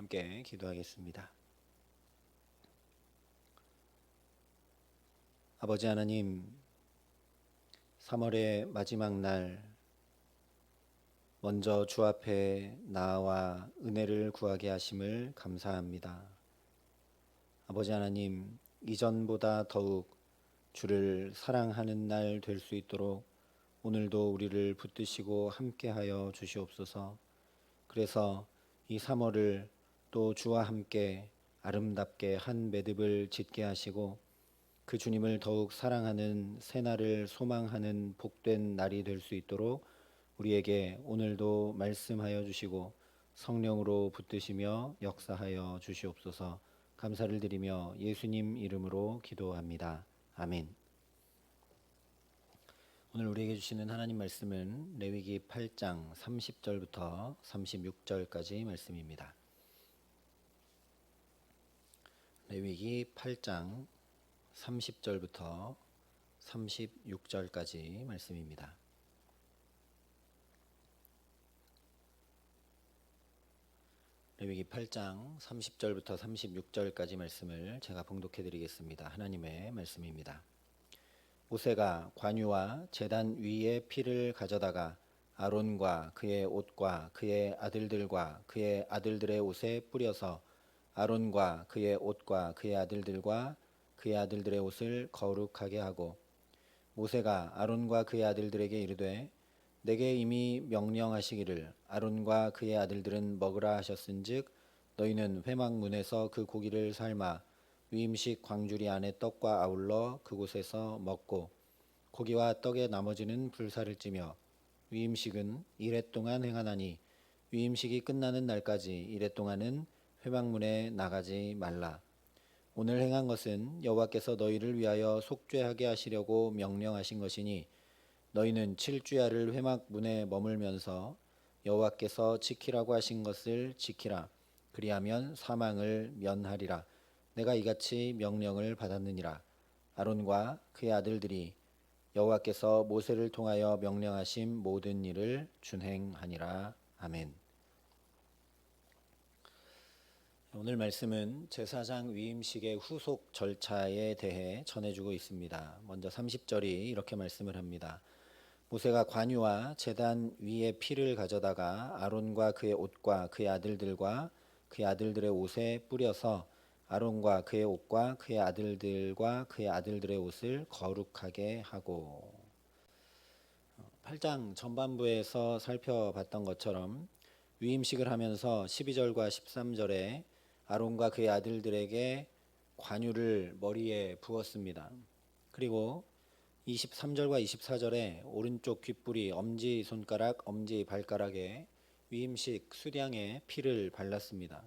함께 기도하겠습니다. 아버지 하나님, 3월의 마지막 날, 먼저 주 앞에 나와 은혜를 구하게 하심을 감사합니다. 아버지 하나님, 이전보다 더욱 주를 사랑하는 날 될 수 있도록 오늘도 우리를 붙드시고 함께하여 주시옵소서. 그래서 이 3월을 또 주와 함께 아름답게 한 매듭을 짓게 하시고 그 주님을 더욱 사랑하는 새날을 소망하는 복된 날이 될 수 있도록 우리에게 오늘도 말씀하여 주시고 성령으로 붙드시며 역사하여 주시옵소서 감사를 드리며 예수님 이름으로 기도합니다. 아멘. 오늘 우리에게 주시는 하나님 말씀은 레위기 8장 30절부터 36절까지 말씀입니다. 레위기 8장 30절부터 36절까지 말씀입니다. 레위기 8장 30절부터 36절까지 말씀을 제가 봉독해 드리겠습니다. 하나님의 말씀입니다. 모세가 관유와 제단 위에 피를 가져다가 아론과 그의 옷과 그의 아들들과 그의 아들들의 옷에 뿌려서 아론과 그의 옷과 그의 아들들과 그의 아들들의 옷을 거룩하게 하고 모세가 아론과 그의 아들들에게 이르되 내게 이미 명령하시기를 아론과 그의 아들들은 먹으라 하셨은즉 너희는 회막문에서 그 고기를 삶아 위임식 광주리 안에 떡과 아울러 그곳에서 먹고 고기와 떡의 나머지는 불사를 찌며 위임식은 이래 동안 행하나니 위임식이 끝나는 날까지 이래 동안은 회막문에 나가지 말라. 오늘 행한 것은 여호와께서 너희를 위하여 속죄하게 하시려고 명령하신 것이니 너희는 칠주야를 회막 문에 머물면서 여호와께서 지키라고 하신 것을 지키라. 그리하면 사망을 면하리라. 내가 이같이 명령을 받았느니라. 아론과 그의 아들들이 여호와께서 모세를 통하여 명령하신 모든 일을 준행하니라. 아멘. 오늘 말씀은 제사장 위임식의 후속 절차에 대해 전해주고 있습니다. 먼저 30절이 이렇게 말씀을 합니다. 모세가 관유와 제단 위에 피를 가져다가 아론과 그의 옷과 그의 아들들과 그의 아들들의 옷에 뿌려서 아론과 그의 옷과 그의 아들들과 그의 아들들의 옷을 거룩하게 하고 8장 전반부에서 살펴봤던 것처럼 위임식을 하면서 12절과 13절에 아론과 그의 아들들에게 관유를 머리에 부었습니다. 그리고 23절과 24절에 오른쪽 귓불이 엄지 손가락, 엄지 발가락에 위임식 수량의 피를 발랐습니다.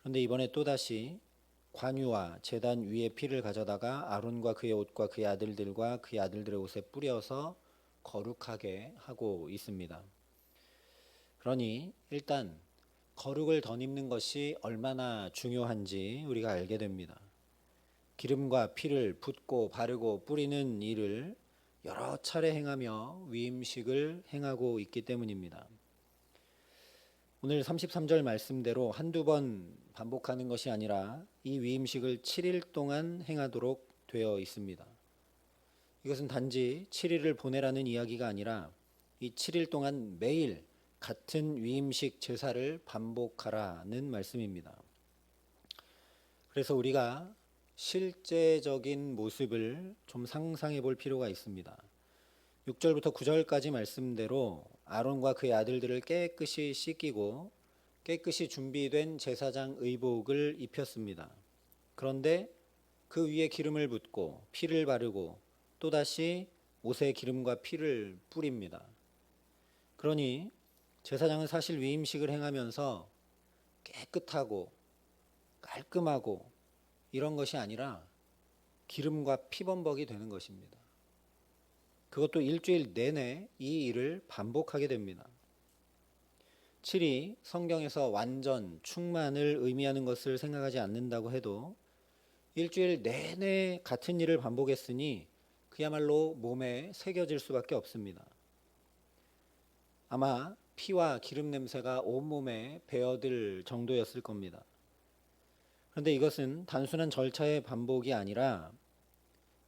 그런데 이번에 또다시 관유와 제단 위에 피를 가져다가 아론과 그의 옷과 그의 아들들과 그의 아들들의 옷에 뿌려서 거룩하게 하고 있습니다. 그러니 일단 거룩을 덧입는 것이 얼마나 중요한지 우리가 알게 됩니다. 기름과 피를 붓고 바르고 뿌리는 일을 여러 차례 행하며 위임식을 행하고 있기 때문입니다. 오늘 33절 말씀대로 한두 번 반복하는 것이 아니라 이 위임식을 7일 동안 행하도록 되어 있습니다. 이것은 단지 7일을 보내라는 이야기가 아니라 이 7일 동안 매일 같은 위임식 제사를 반복하라는 말씀입니다. 그래서 우리가 실제적인 모습을 좀 상상해 볼 필요가 있습니다. 6절부터 9절까지 말씀대로 아론과 그의 아들들을 깨끗이 씻기고 깨끗이 준비된 제사장 의복을 입혔습니다. 그런데 그 위에 기름을 붓고 피를 바르고 또다시 옷에 기름과 피를 뿌립니다. 그러니 제사장은 사실 위임식을 행하면서 깨끗하고 깔끔하고 이런 것이 아니라 기름과 피범벅이 되는 것입니다. 그것도 일주일 내내 이 일을 반복하게 됩니다. 7이 성경에서 완전, 충만을 의미하는 것을 생각하지 않는다고 해도 일주일 내내 같은 일을 반복했으니 그야말로 몸에 새겨질 수밖에 없습니다. 아마 피와 기름 냄새가 온몸에 배어들 정도였을 겁니다. 그런데 이것은 단순한 절차의 반복이 아니라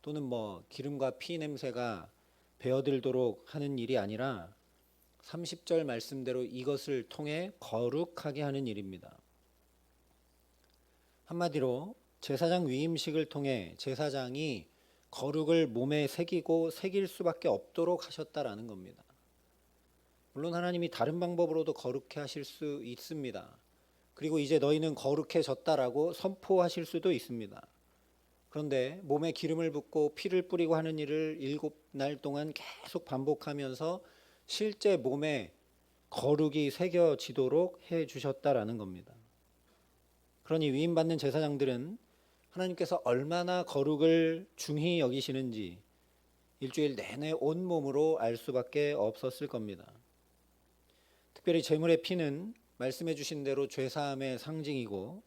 또는 뭐 기름과 피 냄새가 배어들도록 하는 일이 아니라 30절 말씀대로 이것을 통해 거룩하게 하는 일입니다. 한마디로 제사장 위임식을 통해 제사장이 거룩을 몸에 새기고 새길 수밖에 없도록 하셨다라는 겁니다. 물론 하나님이 다른 방법으로도 거룩해 하실 수 있습니다. 그리고 이제 너희는 거룩해졌다라고 선포하실 수도 있습니다. 그런데 몸에 기름을 붓고 피를 뿌리고 하는 일을 일곱 날 동안 계속 반복하면서 실제 몸에 거룩이 새겨지도록 해 주셨다라는 겁니다. 그러니 위임받는 제사장들은 하나님께서 얼마나 거룩을 중히 여기시는지 일주일 내내 온 몸으로 알 수밖에 없었을 겁니다. 특별히 제물의 피는 말씀해 주신 대로 죄 사함의 상징이고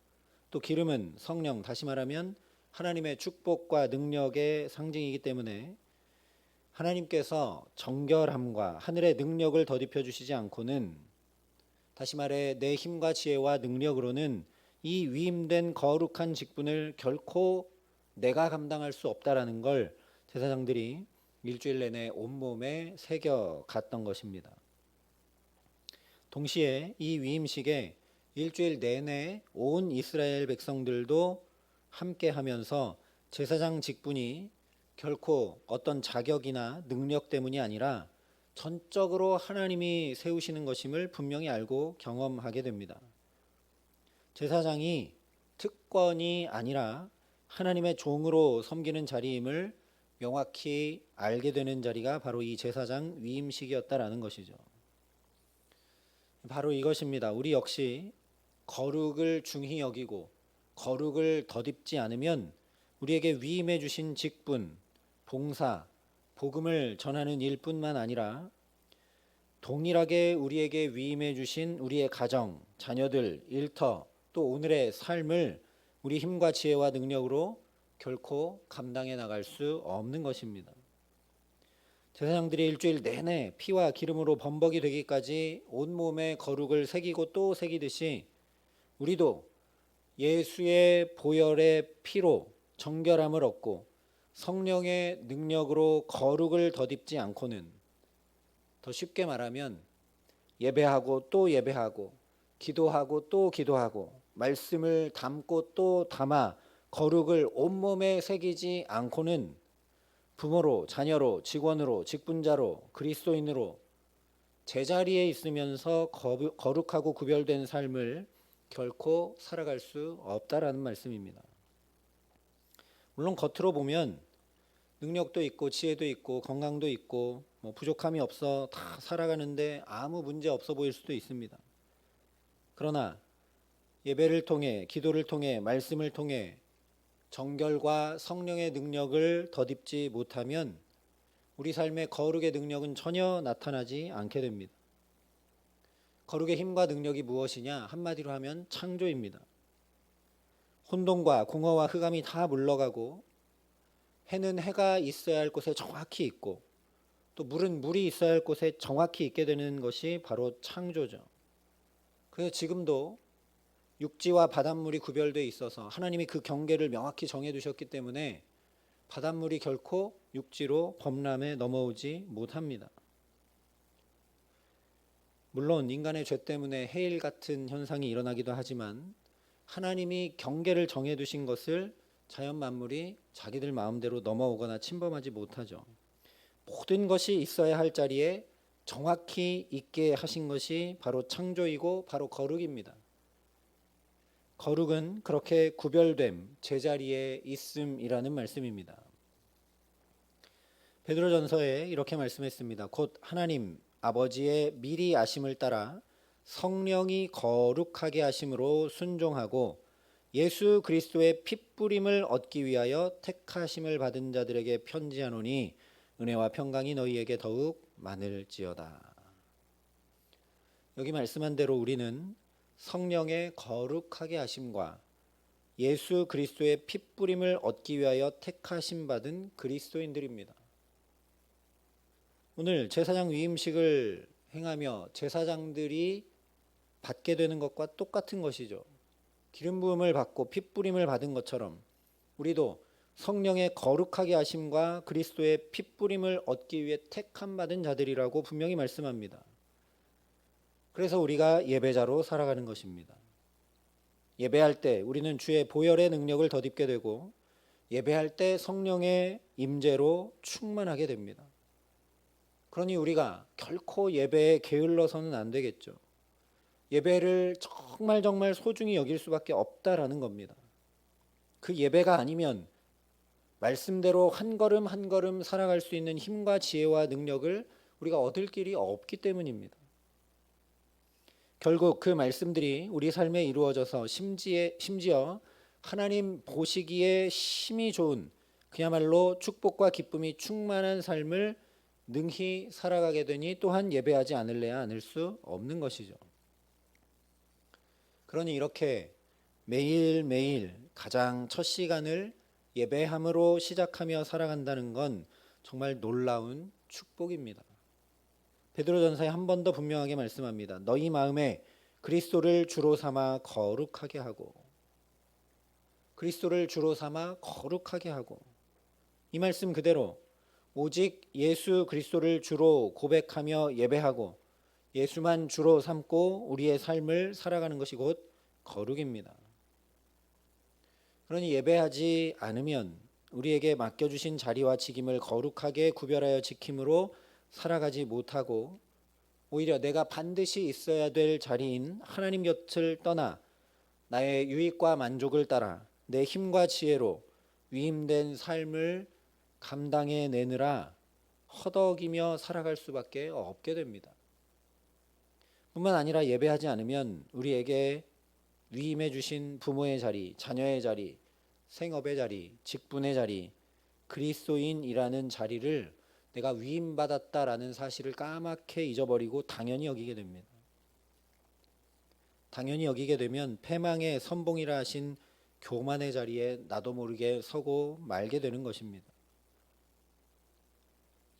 또 기름은 성령 다시 말하면 하나님의 축복과 능력의 상징이기 때문에 하나님께서 정결함과 하늘의 능력을 더딥혀 주시지 않고는 다시 말해 내 힘과 지혜와 능력으로는 이 위임된 거룩한 직분을 결코 내가 감당할 수 없다라는 걸 제사장들이 일주일 내내 온몸에 새겨 갔던 것입니다. 동시에 이 위임식에 일주일 내내 온 이스라엘 백성들도 함께 하면서 제사장 직분이 결코 어떤 자격이나 능력 때문이 아니라 전적으로 하나님이 세우시는 것임을 분명히 알고 경험하게 됩니다. 제사장이 특권이 아니라 하나님의 종으로 섬기는 자리임을 명확히 알게 되는 자리가 바로 이 제사장 위임식이었다라는 것이죠. 바로 이것입니다. 우리 역시 거룩을 중히 여기고 거룩을 덧입지 않으면 우리에게 위임해 주신 직분, 봉사, 복음을 전하는 일뿐만 아니라 동일하게 우리에게 위임해 주신 우리의 가정, 자녀들, 일터, 또 오늘의 삶을 우리 힘과 지혜와 능력으로 결코 감당해 나갈 수 없는 것입니다. 제사장들이 일주일 내내 피와 기름으로 범벅이 되기까지 온몸에 거룩을 새기고 또 새기듯이 우리도 예수의 보혈의 피로 정결함을 얻고 성령의 능력으로 거룩을 덧입지 않고는 더 쉽게 말하면 예배하고 또 예배하고 기도하고 또 기도하고 말씀을 담고 또 담아 거룩을 온몸에 새기지 않고는 부모로 자녀로 직원으로 직분자로 그리스도인으로 제자리에 있으면서 거룩하고 구별된 삶을 결코 살아갈 수 없다라는 말씀입니다. 물론 겉으로 보면 능력도 있고 지혜도 있고 건강도 있고 뭐 부족함이 없어 다 살아가는데 아무 문제 없어 보일 수도 있습니다. 그러나 예배를 통해 기도를 통해 말씀을 통해 정결과 성령의 능력을 덧입지 못하면 우리 삶의 거룩의 능력은 전혀 나타나지 않게 됩니다. 거룩의 힘과 능력이 무엇이냐? 한마디로 하면 창조입니다. 혼돈과 공허와 흑암이 다 물러가고 해는 해가 있어야 할 곳에 정확히 있고 또 물은 물이 있어야 할 곳에 정확히 있게 되는 것이 바로 창조죠. 그래서 지금도 육지와 바닷물이 구별되어 있어서 하나님이 그 경계를 명확히 정해 두셨기 때문에 바닷물이 결코 육지로 범람에 넘어오지 못합니다. 물론 인간의 죄 때문에 해일 같은 현상이 일어나기도 하지만 하나님이 경계를 정해 두신 것을 자연 만물이 자기들 마음대로 넘어오거나 침범하지 못하죠. 모든 것이 있어야 할 자리에 정확히 있게 하신 것이 바로 창조이고 바로 거룩입니다. 거룩은 그렇게 구별됨, 제자리에 있음이라는 말씀입니다. 베드로전서에 이렇게 말씀했습니다. 곧 하나님 아버지의 미리 아심을 따라 성령이 거룩하게 하심으로 순종하고 예수 그리스도의 핏부림을 얻기 위하여 택하심을 받은 자들에게 편지하노니 은혜와 평강이 너희에게 더욱 많을지어다. 여기 말씀한 대로 우리는 성령의 거룩하게 하심과 예수 그리스도의 핏부림을 얻기 위하여 택하심 받은 그리스도인들입니다. 오늘 제사장 위임식을 행하며 제사장들이 받게 되는 것과 똑같은 것이죠. 기름 부음을 받고 피 뿌림을 받은 것처럼 우리도 성령의 거룩하게 하심과 그리스도의 피 뿌림을 얻기 위해 택함 받은 자들이라고 분명히 말씀합니다. 그래서 우리가 예배자로 살아가는 것입니다. 예배할 때 우리는 주의 보혈의 능력을 덧입게 되고 예배할 때 성령의 임재로 충만하게 됩니다. 그러니 우리가 결코 예배에 게을러서는 안 되겠죠. 예배를 정말 정말 소중히 여길 수밖에 없다라는 겁니다. 그 예배가 아니면 말씀대로 한 걸음 한 걸음 살아갈 수 있는 힘과 지혜와 능력을 우리가 얻을 길이 없기 때문입니다. 결국 그 말씀들이 우리 삶에 이루어져서 심지에, 심지어 하나님 보시기에 힘이 좋은 그야말로 축복과 기쁨이 충만한 삶을 능히 살아가게 되니 또한 예배하지 않을래야 않을 수 없는 것이죠. 그러니 이렇게 매일매일 가장 첫 시간을 예배함으로 시작하며 살아간다는 건 정말 놀라운 축복입니다. 베드로전서에 한 번 더 분명하게 말씀합니다. 너희 마음에 그리스도를 주로 삼아 거룩하게 하고 그리스도를 주로 삼아 거룩하게 하고 이 말씀 그대로 오직 예수 그리스도를 주로 고백하며 예배하고 예수만 주로 삼고 우리의 삶을 살아가는 것이 곧 거룩입니다. 그러니 예배하지 않으면 우리에게 맡겨주신 자리와 직임을 거룩하게 구별하여 지킴으로 살아가지 못하고 오히려 내가 반드시 있어야 될 자리인 하나님 곁을 떠나 나의 유익과 만족을 따라 내 힘과 지혜로 위임된 삶을 감당해 내느라 허덕이며 살아갈 수밖에 없게 됩니다. 뿐만 아니라 예배하지 않으면 우리에게 위임해 주신 부모의 자리, 자녀의 자리, 생업의 자리, 직분의 자리, 그리스도인이라는 자리를 내가 위임받았다라는 사실을 까맣게 잊어버리고 당연히 여기게 됩니다. 당연히 여기게 되면 패망의 선봉이라 하신 교만의 자리에 나도 모르게 서고 말게 되는 것입니다.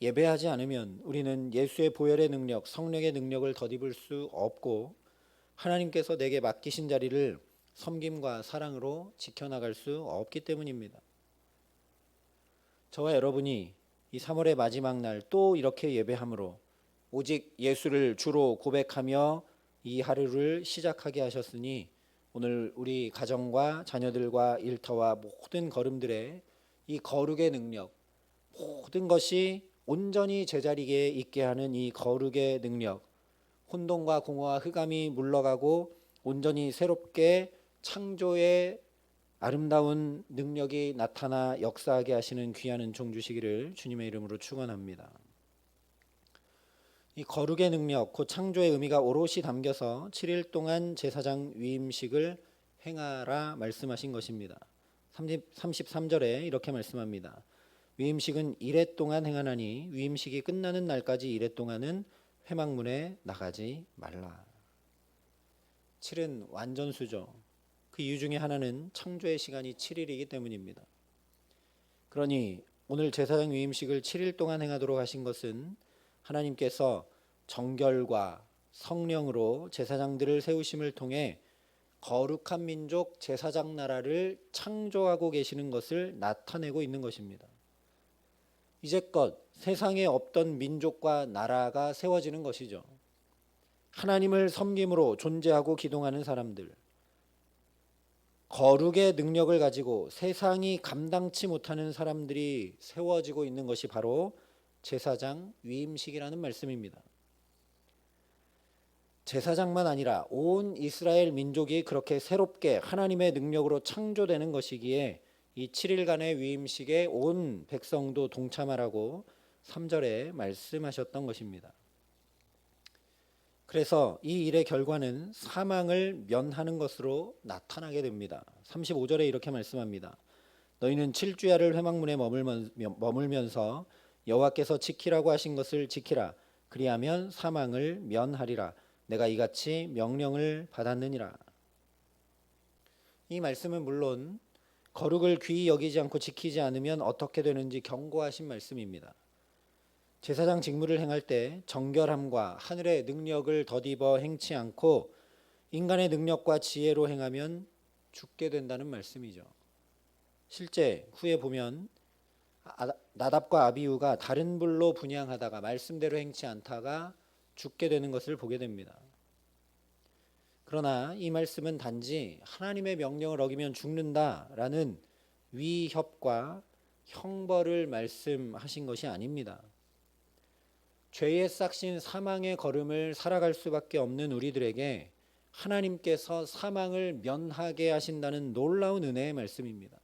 예배하지 않으면 우리는 예수의 보혈의 능력, 성령의 능력을 덧입을 수 없고 하나님께서 내게 맡기신 자리를 섬김과 사랑으로 지켜나갈 수 없기 때문입니다. 저와 여러분이 이 3월의 마지막 날 또 이렇게 예배함으로 오직 예수를 주로 고백하며 이 하루를 시작하게 하셨으니 오늘 우리 가정과 자녀들과 일터와 모든 걸음들의 이 거룩의 능력 모든 것이 온전히 제자리에 있게 하는 이 거룩의 능력 혼돈과 공허와 흑암이 물러가고 온전히 새롭게 창조의 아름다운 능력이 나타나 역사하게 하시는 귀한 은총 주시기를 주님의 이름으로 축원합니다. 이 거룩의 능력, 곧 창조의 의미가 오롯이 담겨서 7일 동안 제사장 위임식을 행하라 말씀하신 것입니다. 33절에 이렇게 말씀합니다. 위임식은 이래 동안 행하나니 위임식이 끝나는 날까지 이래 동안은 회막문에 나가지 말라. 7은 완전수죠. 그 이유 중에 하나는 창조의 시간이 7일이기 때문입니다. 그러니 오늘 제사장 위임식을 7일 동안 행하도록 하신 것은 하나님께서 정결과 성령으로 제사장들을 세우심을 통해 거룩한 민족 제사장 나라를 창조하고 계시는 것을 나타내고 있는 것입니다. 이제껏 세상에 없던 민족과 나라가 세워지는 것이죠. 하나님을 섬김으로 존재하고 기동하는 사람들, 거룩의 능력을 가지고 세상이 감당치 못하는 사람들이 세워지고 있는 것이 바로 제사장 위임식이라는 말씀입니다. 제사장만 아니라 온 이스라엘 민족이 그렇게 새롭게 하나님의 능력으로 창조되는 것이기에 이 7일간의 위임식에 온 백성도 동참하라고 3절에 말씀하셨던 것입니다. 그래서 이 일의 결과는 사망을 면하는 것으로 나타나게 됩니다. 35절에 이렇게 말씀합니다. 너희는 7주야를 회막문에 머물면서 여호와께서 지키라고 하신 것을 지키라. 그리하면 사망을 면하리라. 내가 이같이 명령을 받았느니라. 이 말씀은 물론 거룩을 귀히 여기지 않고 지키지 않으면 어떻게 되는지 경고하신 말씀입니다. 제사장 직무를 행할 때 정결함과 하늘의 능력을 덧입어 행치 않고 인간의 능력과 지혜로 행하면 죽게 된다는 말씀이죠. 실제 후에 보면 아- 나답과 아비우가 다른 불로 분양하다가 말씀대로 행치 않다가 죽게 되는 것을 보게 됩니다. 그러나 이 말씀은 단지 하나님의 명령을 어기면 죽는다라는 위협과 형벌을 말씀하신 것이 아닙니다. 죄의 싹신 사망의 걸음을 살아갈 수밖에 없는 우리들에게 하나님께서 사망을 면하게 하신다는 놀라운 은혜의 말씀입니다.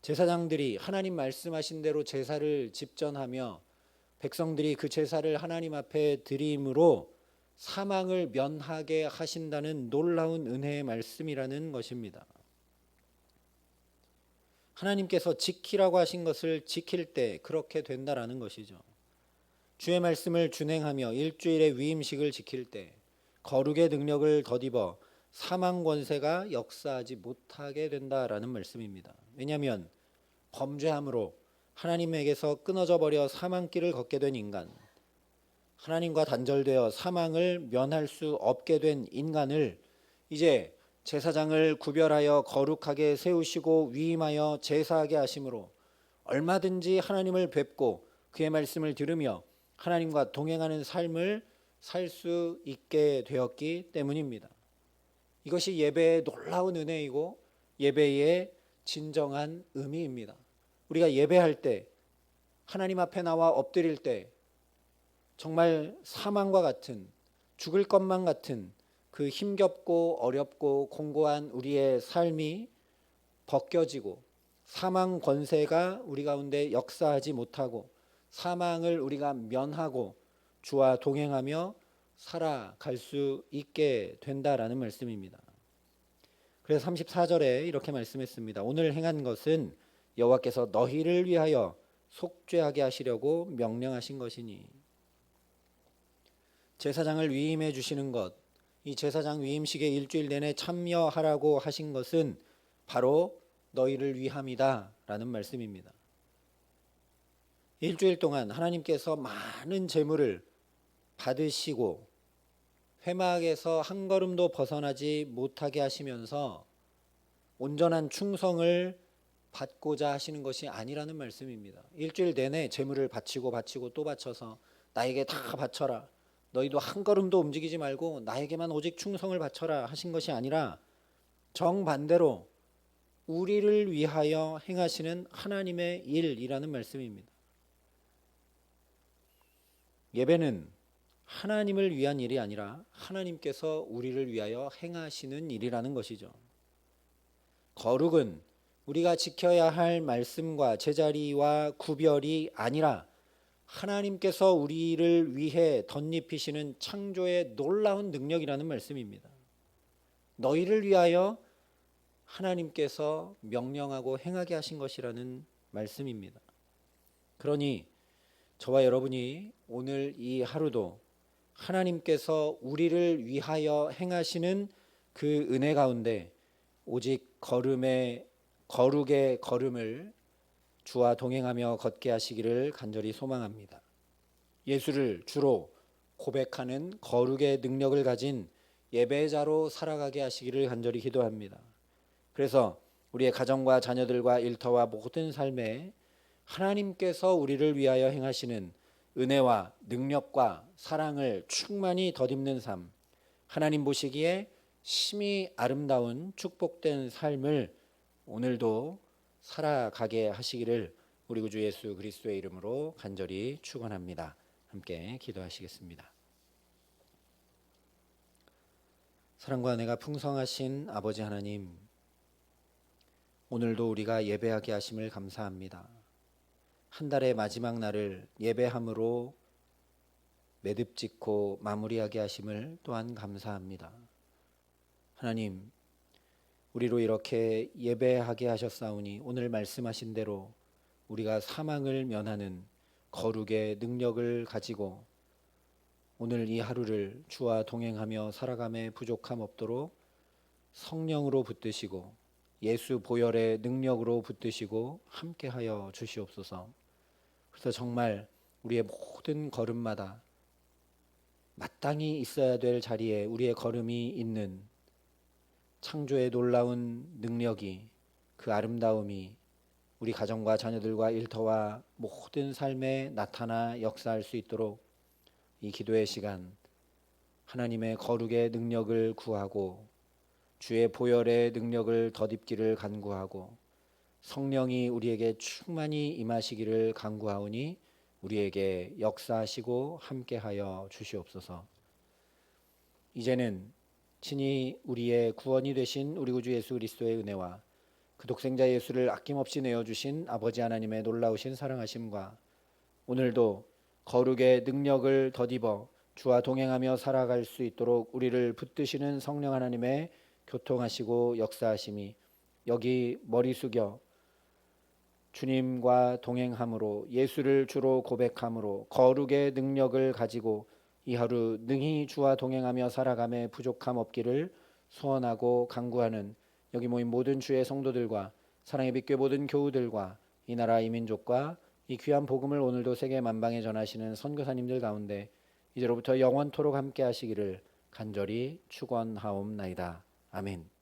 제사장들이 하나님 말씀하신 대로 제사를 집전하며 백성들이 그 제사를 하나님 앞에 드림으로 사망을 면하게 하신다는 놀라운 은혜의 말씀이라는 것입니다. 하나님께서 지키라고 하신 것을 지킬 때 그렇게 된다라는 것이죠. 주의 말씀을 준행하며 일주일의 위임식을 지킬 때 거룩의 능력을 덧입어 사망 권세가 역사하지 못하게 된다라는 말씀입니다. 왜냐하면 범죄함으로 하나님에게서 끊어져 버려 사망길을 걷게 된 인간, 하나님과 단절되어 사망을 면할 수 없게 된 인간을 이제 제사장을 구별하여 거룩하게 세우시고 위임하여 제사하게 하심으로 얼마든지 하나님을 뵙고 그의 말씀을 들으며 하나님과 동행하는 삶을 살 수 있게 되었기 때문입니다. 이것이 예배의 놀라운 은혜이고 예배의 진정한 의미입니다. 우리가 예배할 때 하나님 앞에 나와 엎드릴 때 정말 사망과 같은 죽을 것만 같은 그 힘겹고 어렵고 공고한 우리의 삶이 벗겨지고 사망 권세가 우리 가운데 역사하지 못하고 사망을 우리가 면하고 주와 동행하며 살아갈 수 있게 된다라는 말씀입니다. 그래서 34절에 이렇게 말씀했습니다. 오늘 행한 것은 여호와께서 너희를 위하여 속죄하게 하시려고 명령하신 것이니 제사장을 위임해 주시는 것, 이 제사장 위임식에 일주일 내내 참여하라고 하신 것은 바로 너희를 위함이다라는 말씀입니다. 일주일 동안 하나님께서 많은 재물을 받으시고 회막에서 한 걸음도 벗어나지 못하게 하시면서 온전한 충성을 받고자 하시는 것이 아니라는 말씀입니다. 일주일 내내 재물을 바치고 바치고 또 바쳐서 나에게 다 바쳐라. 너희도 한 걸음도 움직이지 말고 나에게만 오직 충성을 바쳐라 하신 것이 아니라 정반대로 우리를 위하여 행하시는 하나님의 일이라는 말씀입니다. 예배는 하나님을 위한 일이 아니라 하나님께서 우리를 위하여 행하시는 일이라는 것이죠. 거룩은 우리가 지켜야 할 말씀과 제자리와 구별이 아니라 하나님께서 우리를 위해 덧입히시는 창조의 놀라운 능력이라는 말씀입니다. 너희를 위하여 하나님께서 명령하고 행하게 하신 것이라는 말씀입니다. 그러니 저와 여러분이 오늘 이 하루도 하나님께서 우리를 위하여 행하시는 그 은혜 가운데 오직 걸음의 거룩의 걸음을 주와 동행하며 걷게 하시기를 간절히 소망합니다. 예수를 주로 고백하는 거룩의 능력을 가진 예배자로 살아가게 하시기를 간절히 기도합니다. 그래서 우리의 가정과 자녀들과 일터와 모든 삶에 하나님께서 우리를 위하여 행하시는 은혜와 능력과 사랑을 충만히 덧입는 삶, 하나님 보시기에 심히 아름다운 축복된 삶을 오늘도 살아가게 하시기를 우리 구주 예수 그리스도의 이름으로 간절히 축원합니다. 함께 기도하시겠습니다. 사랑과 내가 풍성하신 아버지 하나님, 오늘도 우리가 예배하게 하심을 감사합니다. 한 달의 마지막 날을 예배함으로 매듭 짓고 마무리하게 하심을 또한 감사합니다. 하나님, 우리로 이렇게 예배하게 하셨사오니 오늘 말씀하신 대로 우리가 사망을 면하는 거룩의 능력을 가지고 오늘 이 하루를 주와 동행하며 살아감에 부족함 없도록 성령으로 붙드시고 예수 보혈의 능력으로 붙드시고 함께하여 주시옵소서. 그래서 정말 우리의 모든 걸음마다 마땅히 있어야 될 자리에 우리의 걸음이 있는 창조의 놀라운 능력이 그 아름다움이 우리 가정과 자녀들과 일터와 모든 삶에 나타나 역사할 수 있도록 이 기도의 시간 하나님의 거룩의 능력을 구하고 주의 보혈의 능력을 덧입기를 간구하고 성령이 우리에게 충만히 임하시기를 간구하오니 우리에게 역사하시고 함께하여 주시옵소서. 이제는 친히 우리의 구원이 되신 우리 구주 예수 그리스도의 은혜와 그 독생자 예수를 아낌없이 내어 주신 아버지 하나님의 놀라우신 사랑하심과 오늘도 거룩의 능력을 덧입어 주와 동행하며 살아갈 수 있도록 우리를 붙드시는 성령 하나님의 교통하시고 역사하심이 여기 머리 숙여 주님과 동행함으로 예수를 주로 고백함으로 거룩의 능력을 가지고 이 하루 능히 주와 동행하며 살아감에 부족함 없기를 소원하고 간구하는 여기 모인 모든 주의 성도들과 사랑의 빛교 모든 교우들과 이 나라 이 민족과 이 귀한 복음을 오늘도 세계 만방에 전하시는 선교사님들 가운데 이제로부터 영원토록 함께 하시기를 간절히 축원하옵나이다. 아멘.